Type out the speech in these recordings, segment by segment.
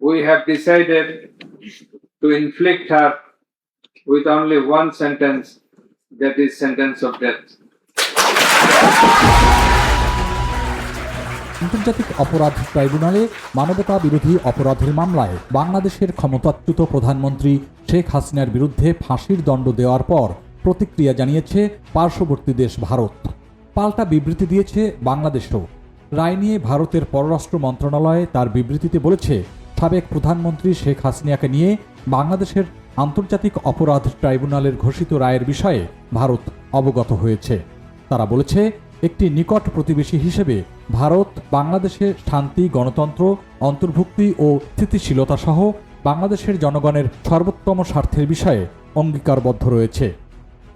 we have decided to inflict her with only one sentence, that is sentence of death. আন্তর্জাতিক অপরাধ ট্রাইব্যুনালে মানবতা বিরোধী অপরাধের মামলায় বাংলাদেশের ক্ষমতাচ্যুত প্রধানমন্ত্রী শেখ হাসিনার বিরুদ্ধে ফাঁসির দণ্ড দেওয়ার পর প্রতিক্রিয়া জানিয়েছে পার্শ্ববর্তী দেশ ভারত পাল্টা বিবৃতি দিয়েছে বাংলাদেশও রায় নিয়ে ভারতের পররাষ্ট্র মন্ত্রণালয় তার বিবৃতিতে বলেছে সাবেক প্রধানমন্ত্রী শেখ হাসিনাকে নিয়ে বাংলাদেশের আন্তর্জাতিক অপরাধ ট্রাইব্যুনালের ঘোষিত রায়ের বিষয়ে ভারত অবগত হয়েছে। তারা বলেছে, একটি নিকট প্রতিবেশী হিসেবে ভারত, বাংলাদেশে শান্তি, গণতন্ত্র, অন্তর্ভুক্তি ও স্থিতিশীলতা সহ বাংলাদেশের জনগণের সর্বোত্তম স্বার্থের বিষয়ে অঙ্গীকারবদ্ধ রয়েছে।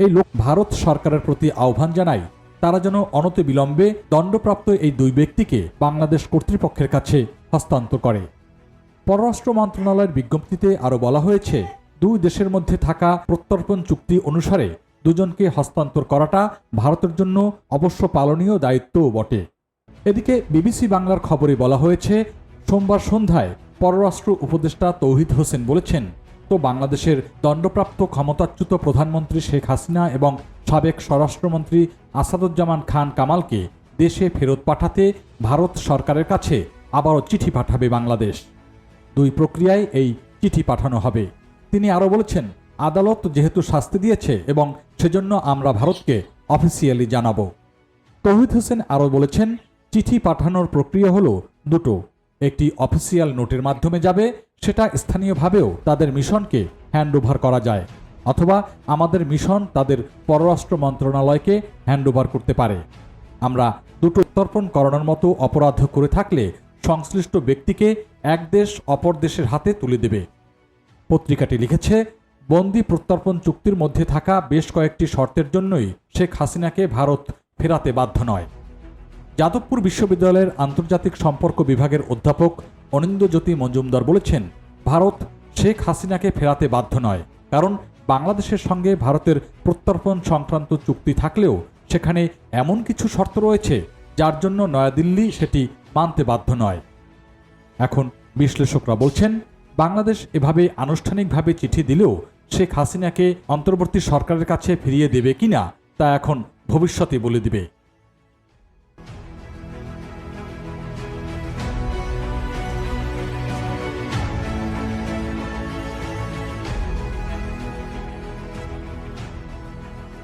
এই লোক ভারত সরকারের প্রতি আহ্বান জানায়, তারা যেন অনতি বিলম্বে দণ্ডপ্রাপ্ত এই দুই ব্যক্তিকে বাংলাদেশ কর্তৃপক্ষের কাছে হস্তান্তর করে। পররাষ্ট্র মন্ত্রণালয়ের বিজ্ঞপ্তিতে আরও বলা হয়েছে, দুই দেশের মধ্যে থাকা প্রত্যর্পণ চুক্তি অনুসারে দুজনকে হস্তান্তর করাটা ভারতের জন্য অবশ্য পালনীয় দায়িত্বও বটে। এদিকে বিবিসি বাংলার খবরে বলা হয়েছে, সোমবার সন্ধ্যায় পররাষ্ট্র উপদেষ্টা তৌহিদ হোসেন বলেছেন, তো বাংলাদেশের দণ্ডপ্রাপ্ত ক্ষমতাচ্যুত প্রধানমন্ত্রী শেখ হাসিনা এবং সাবেক স্বরাষ্ট্রমন্ত্রী আসাদুজ্জামান খান কামালকে দেশে ফেরত পাঠাতে ভারত সরকারের কাছে আবারও চিঠি পাঠাবে বাংলাদেশ। দুই প্রক্রিয়ায় এই চিঠি পাঠানো হবে। তিনি আরও বলেছেন, আদালত যেহেতু শাস্তি দিয়েছে এবং সেজন্য আমরা ভারতকে অফিসিয়ালি জানাব। তৌহিদ হোসেন আরও বলেছেন, চিঠি পাঠানোর প্রক্রিয়া হলো দুটো। একটি অফিসিয়াল নোটের মাধ্যমে যাবে, সেটা স্থানীয়ভাবেও তাদের মিশনকে হ্যান্ডওভার করা যায়, অথবা আমাদের মিশন তাদের পররাষ্ট্র মন্ত্রণালয়কে হ্যান্ডওভার করতে পারে। আমরা দুটো তর্পণ করানোর মতো অপরাধ করে থাকলে সংশ্লিষ্ট ব্যক্তিকে এক দেশ অপর দেশের হাতে তুলে দেবে। পত্রিকাটি লিখেছে, বন্দি প্রত্যর্পণ চুক্তির মধ্যে থাকা বেশ কয়েকটি শর্তের জন্যই শেখ হাসিনাকে ভারত ফেরাতে বাধ্য নয়। যাদবপুর বিশ্ববিদ্যালয়ের আন্তর্জাতিক সম্পর্ক বিভাগের অধ্যাপক অনিন্দ্যজ্যোতি মজুমদার বলেছেন, ভারত শেখ হাসিনাকে ফেরাতে বাধ্য নয়, কারণ বাংলাদেশের সঙ্গে ভারতের প্রত্যর্পণ সংক্রান্ত চুক্তি থাকলেও সেখানে এমন কিছু শর্ত রয়েছে, যার জন্য নয়াদিল্লি সেটি মানতে বাধ্য নয়। এখন বিশ্লেষকরা বলছেন, বাংলাদেশ এভাবে আনুষ্ঠানিকভাবে চিঠি দিলেও শেখ হাসিনাকে অন্তর্বর্তী সরকারের কাছে ফিরিয়ে দেবে কিনা তা এখন ভবিষ্যতে বলে দিবে।